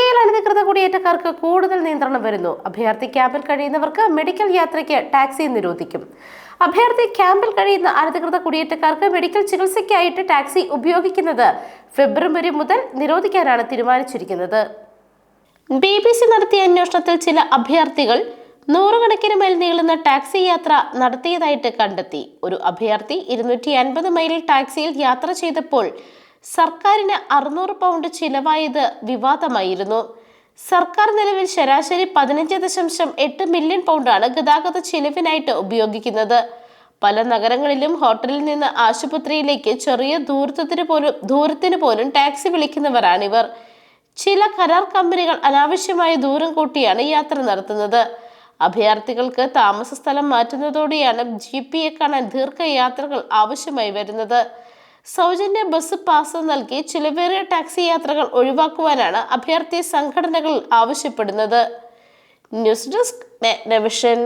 അമേരിക്കയിൽ അനധികൃത കുടിയേറ്റക്കാർക്ക് കൂടുതൽ നിയന്ത്രണം വരുന്നു. അഭയാർത്ഥി ക്യാമ്പിൽ കഴിയുന്നവർക്ക് മെഡിക്കൽ യാത്രയ്ക്ക് ടാക്സി നിരോധിക്കും. അഭയാർത്ഥി ക്യാമ്പിൽ കഴിയുന്ന അനധികൃത കുടിയേറ്റക്കാർക്ക് മെഡിക്കൽ ചികിത്സയ്ക്കായിട്ട് ടാക്സി ഉപയോഗിക്കുന്നത് ഫെബ്രുവരി മുതൽ നിരോധിക്കാനാണ് തീരുമാനിച്ചിരിക്കുന്നത്. ബി ബി സി നടത്തിയ അന്വേഷണത്തിൽ ചില അഭയാർത്ഥികൾ നൂറുകണക്കിന് മൈൽ നീളുന്ന ടാക്സി യാത്ര നടത്തിയതായിട്ട് കണ്ടെത്തി. ഒരു അഭയാർത്ഥി ഇരുന്നൂറ്റി അൻപത് മൈലിൽ ടാക്സിയിൽ യാത്ര ചെയ്തപ്പോൾ സർക്കാരിന് അറുന്നൂറ് പൗണ്ട് ചിലവായത് വിവാദമായിരുന്നു. സർക്കാർ നിലവിൽ ശരാശരി പതിനഞ്ച് ദശാംശം എട്ട് മില്യൺ പൗണ്ടാണ് ഗതാഗത ചിലവിനായിട്ട് ഉപയോഗിക്കുന്നത്. പല നഗരങ്ങളിലും ഹോട്ടലിൽ നിന്ന് ആശുപത്രിയിലേക്ക് ചെറിയ ദൂരത്തിന് പോലും ദൂരത്തിന് പോലും ടാക്സി വിളിക്കുന്നവരാണിവർ. ചില കരാർ കമ്പനികൾ അനാവശ്യമായ ദൂരം കൂട്ടിയാണ് യാത്ര നടത്തുന്നത്. അഭയാർത്ഥികൾക്ക് താമസ സ്ഥലം മാറ്റുന്നതോടെയാണ് ജി പി എ കാണാൻ ദീർഘയാത്രകൾ ആവശ്യമായി വരുന്നത്. സൗജന്യ ബസ് പാസ് നൽകി ചിലവേറിയ ടാക്സി യാത്രകൾ ഒഴിവാക്കുവാനാണ് അഭയാർത്ഥി സംഘടനകൾ ആവശ്യപ്പെടുന്നത്. News desk നെവിഷൻ.